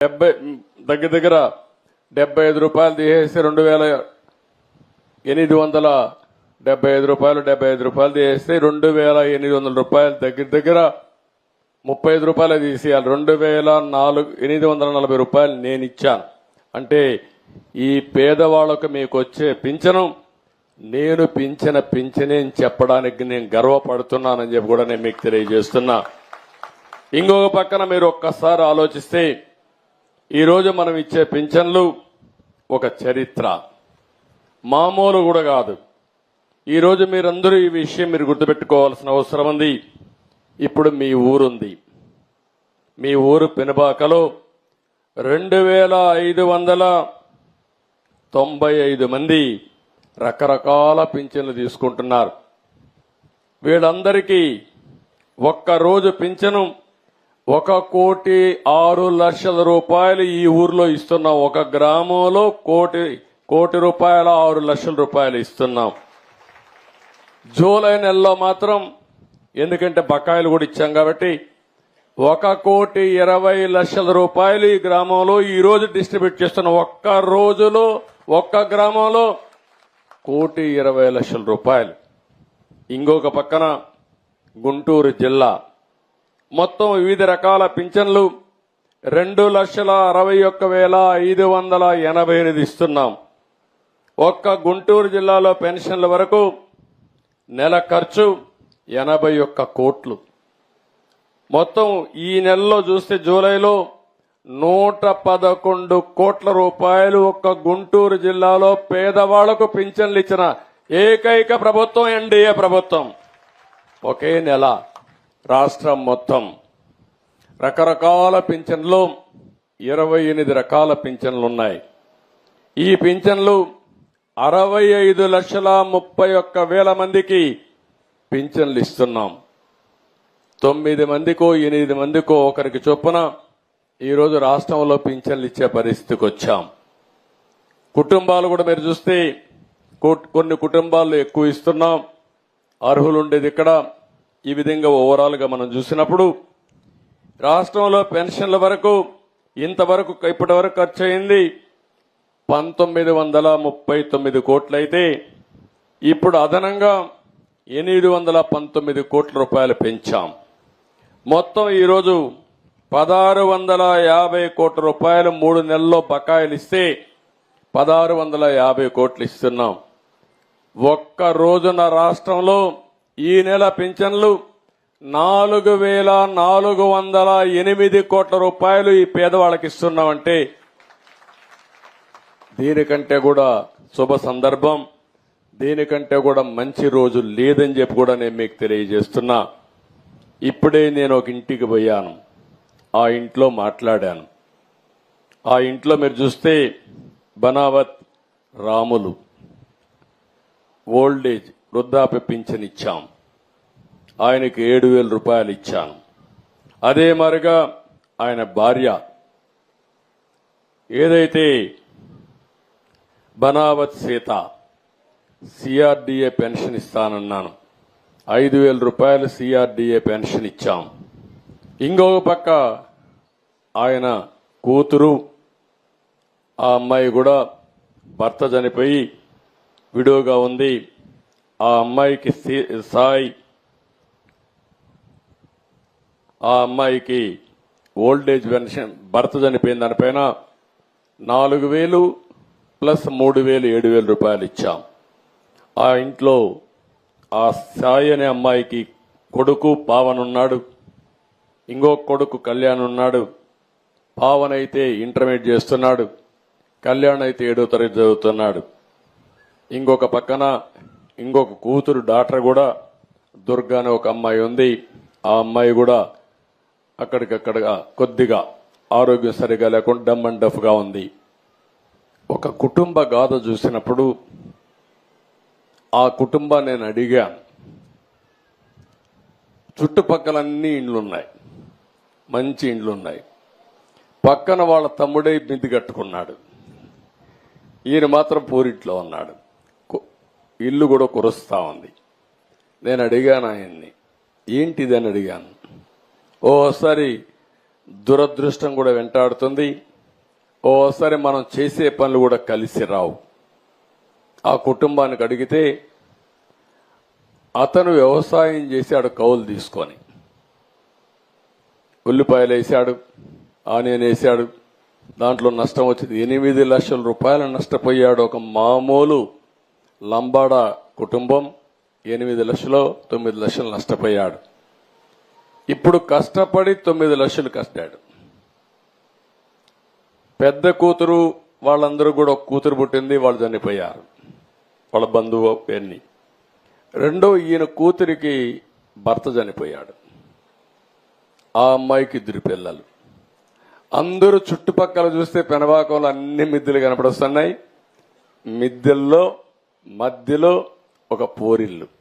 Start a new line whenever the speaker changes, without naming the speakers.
డెబ్బై దగ్గర దగ్గర డెబ్బై ఐదు రూపాయలు తీసేసి రెండు వేల ఎనిమిది వందల డెబ్బై ఐదు రూపాయలు డెబ్బై ఐదు రూపాయలు తీసేస్తే రెండు వేల ఎనిమిది వందల రూపాయలు దగ్గర దగ్గర ముప్పై ఐదు రూపాయలు తీసేయాలి. రెండు వేల నాలుగు ఎనిమిది వందల నలభై రూపాయలు నేను ఇచ్చాను. అంటే ఈ పేదవాళ్ళకు మీకు వచ్చే పింఛను నేను పింఛన పింఛనే చెప్పడానికి నేను గర్వపడుతున్నానని చెప్పి కూడా నేను మీకు తెలియజేస్తున్నా. ఇంకొక పక్కన మీరు ఒక్కసారి ఆలోచిస్తే ఈరోజు మనం ఇచ్చే పింఛన్లు ఒక చరిత్ర. మామూలు కూడా కాదు. ఈరోజు మీరందరూ ఈ విషయం మీరు గుర్తుపెట్టుకోవాల్సిన అవసరం ఉంది. ఇప్పుడు మీ ఊరుంది. మీ ఊరు పెనుబాకలో రెండు వేల ఐదు వందల తొంభై ఐదు మంది రకరకాల పింఛన్లు తీసుకుంటున్నారు. వీళ్ళందరికీ ఒక్క రోజు పింఛను ఒక కోటి ఆరు లక్షల రూపాయలు ఈ ఊర్లో ఇస్తున్నాం. ఒక గ్రామంలో కోటి కోటి రూపాయల ఆరు లక్షల రూపాయలు ఇస్తున్నాం. జూలై నెలలో మాత్రం ఎందుకంటే బకాయిలు కూడా ఇచ్చాం కాబట్టి ఒక కోటి ఇరవై లక్షల రూపాయలు ఈ గ్రామంలో ఈ రోజు డిస్ట్రిబ్యూట్ చేస్తున్న ఒక్క రోజులో ఒక్క గ్రామంలో కోటి ఇరవై లక్షల రూపాయలు. ఇంకొక పక్కన గుంటూరు జిల్లా మొత్తం వివిధ రకాల పింఛన్లు రెండు లక్షల అరవై ఒక్క వేల ఐదు వందల ఎనభై ఎనిమిది ఇస్తున్నాం. ఒక్క గుంటూరు జిల్లాలో పెన్షన్ల వరకు నెల ఖర్చు ఎనభై ఒక్క కోట్లు. మొత్తం ఈ నెలలో చూస్తే జూలైలో నూట పదకొండు కోట్ల రూపాయలు ఒక్క గుంటూరు జిల్లాలో పేదవాళ్ళకు పింఛన్లు ఇచ్చిన ఏకైక ప్రభుత్వం ఎన్డీఏ ప్రభుత్వం. ఒకే నెల. రాష్ట్రం మొత్తం. రకరకాల పింఛన్లు ఇరవై ఎనిమిది రకాల పింఛన్లు ఉన్నాయి. ఈ పింఛన్లు అరవై ఐదు లక్షల ముప్పై ఒక్క వేల మందికి పింఛన్లు ఇస్తున్నాం. తొమ్మిది మందికో ఎనిమిది మందికో ఒకరికి చొప్పున ఈరోజు రాష్ట్రంలో పింఛన్లు ఇచ్చే పరిస్థితికి వచ్చాం. కుటుంబాలు కూడా మీరు చూస్తే కొన్ని కుటుంబాలు ఎక్కువ ఇస్తున్నాం. అర్హులు ఉండేది ఇక్కడ. ఈ విధంగా ఓవరాల్గా మనం చూసినప్పుడు రాష్ట్రంలో పెన్షన్ల వరకు ఇంతవరకు ఇప్పటి వరకు ఖర్చు అయింది పంతొమ్మిది వందల ముప్పై తొమ్మిది కోట్లయితే ఇప్పుడు అదనంగా ఎనిమిది వందల పంతొమ్మిది కోట్ల రూపాయలు పెంచాం. మొత్తం ఈరోజు పదహారు వందల యాభై కోట్ల రూపాయలు మూడు నెలల్లో బకాయిలు ఇస్తే పదహారు వందల యాభై కోట్లు ఇస్తున్నాం. ఒక్క రోజున రాష్ట్రంలో ఈ నెల పింఛన్లు నాలుగు వేల నాలుగు వందల ఎనిమిది కోట్ల రూపాయలు ఈ పేదవాళ్ళకి ఇస్తున్నామంటే దీనికంటే కూడా శుభ సందర్భం దీనికంటే కూడా మంచి రోజు లేదని చెప్పి కూడా నేను మీకు తెలియజేస్తున్నా. ఇప్పుడే నేను ఒక ఇంటికి పోయాను. ఆ ఇంట్లో మాట్లాడాను. ఆ ఇంట్లో మీరు చూస్తే బనావత్ రాములు ఓల్డ్ ఏజ్. వృద్ధాప్య పింఛన్ ఇచ్చాం ఆయనకి ఏడు వేల రూపాయలు ఇచ్చాను అదే మరిగా ఆయన భార్య ఏదైతే Banavath Seetha C R D A pension ఇస్తానన్నాను. ఐదు వేల రూపాయలు సిఆర్డిఏ పెన్షన్ ఇచ్చాం. ఇంకొక పక్క ఆయన కూతురు ఆ అమ్మాయి కూడా భర్త చనిపోయి విడోగా ఉంది. ఆ అమ్మాయికి సాయి ఆ అమ్మాయికి ఓల్డేజ్ పెన్షన్ భర్త చనిపోయిన దానిపైన నాలుగు వేలు ప్లస్ మూడు వేలు ఏడు వేల రూపాయలు ఇచ్చాం. ఆ ఇంట్లో ఆ సాయి అనే అమ్మాయికి కొడుకు పావన్ ఉన్నాడు. ఇంకో కొడుకు కళ్యాణ్ ఉన్నాడు. పావన్ అయితే ఇంటర్మీడియట్ చేస్తున్నాడు. కళ్యాణ్ అయితే ఏడో తరగతి చదువుతున్నాడు. ఇంకొక పక్కన ఇంకొక కూతురు డాక్టర్ కూడా దుర్గా అనే ఒక అమ్మాయి ఉంది. ఆ అమ్మాయి కూడా అక్కడికక్కడగా కొద్దిగా ఆరోగ్యం సరిగా లేకుండా డమ్ అండ్ డఫ్గా ఉంది. ఒక కుటుంబ గాథ చూసినప్పుడు ఆ కుటుంబాన్ని నేను అడిగాను చుట్టుపక్కలన్నీ ఇండ్లున్నాయి. మంచి ఇండ్లున్నాయి. పక్కన వాళ్ళ తమ్ముడే మిద్ది కట్టుకున్నాడు. ఈయన మాత్రం పూరిట్లో ఉన్నాడు. ఇల్లు కూడా కురుస్తా ఉంది. నేను అడిగాను ఆయన్ని ఏంటిది? అని అడిగాను. ఓసారి దురదృష్టం కూడా వెంటాడుతుంది. ఓసారి మనం చేసే పనులు కూడా కలిసి రావు. ఆ కుటుంబానికి అడిగితే అతను వ్యవసాయం చేశాడు కౌలు తీసుకొని. ఉల్లిపాయలు వేసాడు ఆనియన్ వేశాడు దాంట్లో నష్టం వచ్చింది. ఎనిమిది లక్షల రూపాయలు నష్టపోయాడు ఒక మామూలు లంబాడ కుటుంబం ఎనిమిది లక్షలు తొమ్మిది లక్షలు నష్టపోయాడు. ఇప్పుడు కష్టపడి తొమ్మిది లక్షలు కష్టాడు పెద్ద కూతురు వాళ్ళందరూ కూడా ఒక కూతురు పుట్టింది వాళ్ళు చనిపోయారు. వాళ్ళ బంధువు పెన్ని. రెండో ఈయన కూతురికి భర్త చనిపోయాడు. ఆ అమ్మాయికి ఇద్దరు పిల్లలు. అందరూ చుట్టుపక్కల చూస్తే పెనవాకంలో అన్ని మిద్దెలు కనపడొస్తున్నాయి. మిద్దెల్లో మధ్యలో ఒక పోరిల్లు.